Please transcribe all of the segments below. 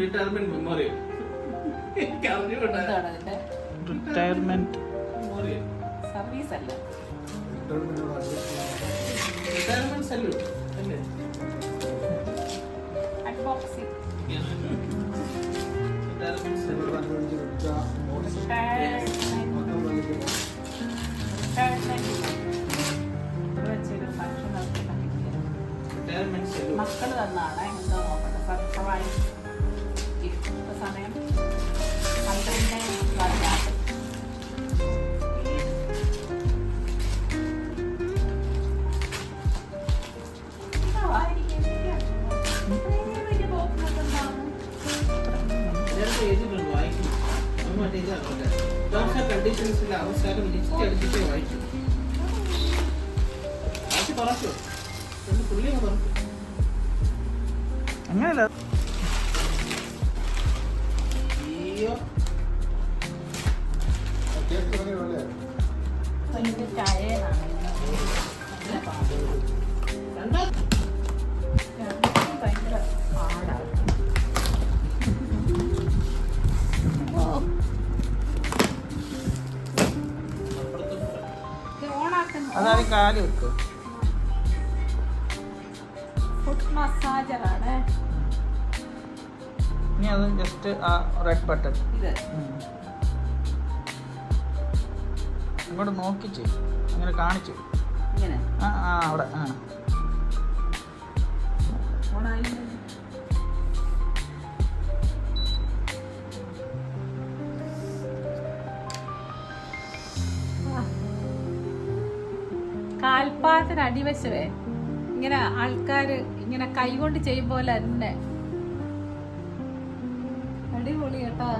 Retirement memorial retirement service അല്ല? Retirement salute അല്ലേ? Unboxing retirement retirement മക്കൾ തന്നാണ്. എന്താ നോക്കട്ടെ? സർപ്രൈസ്. എഴുതിയിട്ടുണ്ട് വായിക്കും. നമ്മൾ മറ്റേ ഇതാക്കട്ടെ ടേംസ് ആൻഡ് കണ്ടീഷൻസിലെ അവസാനം ലിസ്റ്റ് അടിച്ചിട്ടേ വായിക്കും. ബാക്കി പറച്ചു എന്ന് പുള്ളി അങ്ങ് പറഞ്ഞു അങ്ങനെയല്ല. അയ്യോ. ടയേർഡാണ് അതായത് കാൽ വെക്കുക ഫുഡ് മസാജറാണ് ഇനി അത് ജസ്റ്റ് ആ റെഡ് ബട്ടൺ ഇത്. ഇങ്ങോട്ട് നോക്കി ചെയ്യും അങ്ങനെ കാണിച്ചു. ഇങ്ങനെ. ആ ആ അവിടെ ആ. കാൽപാദത്തിന് അടിവശവേ ഇങ്ങനെ ആൾക്കാര് ഇങ്ങനെ കൈകൊണ്ട് ചെയ്യും പോലെ തന്നെ. അടിപൊളി കേട്ടാ.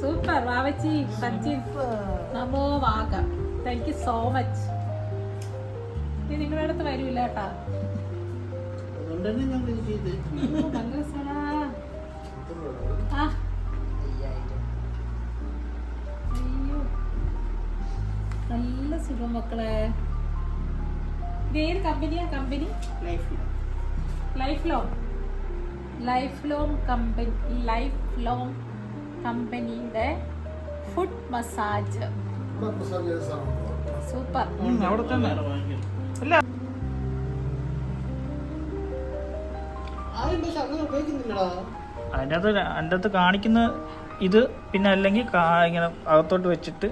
സൂപ്പർ വാവച്ചി സച്ചിൻ നമോ വാഗ. താങ്ക് യു സോ മച്ച് നിങ്ങളുടെ അടുത്ത് വരൂല്ല കേട്ടാ. നല്ല സുഖം മക്കളെ. ഏത് കമ്പനിയാ? Company? Life life long life long company life long കമ്പനിയുടെ ഫുഡ് മസാജ് സൂപ്പർ അവിടെ തന്നെ. അല്ല. അതിന്റെ അകത്ത് അതിന്റെ അകത്ത് കാണിക്കുന്ന ഇത് പിന്നെ അല്ലെങ്കിൽ ഇങ്ങനെ അകത്തോട്ട് വെച്ചിട്ട്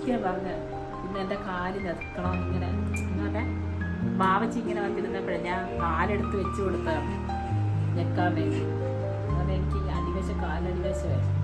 ഒരിക്കൽ പറഞ്ഞ് ഇന്ന് എന്റെ കാൽ നിർത്തണം ഇങ്ങനെ. എന്നിട്ട് ബാവച്ചി ഇങ്ങനെ വന്നിരുന്നപ്പോഴേ ഞാൻ കാലെടുത്ത് വെച്ച് കൊടുത്തതാണ്. ഞെക്കാൻ വേണ്ടി. അതെനിക്ക് എനിക്ക് അടിവശം കാലടിവശമായി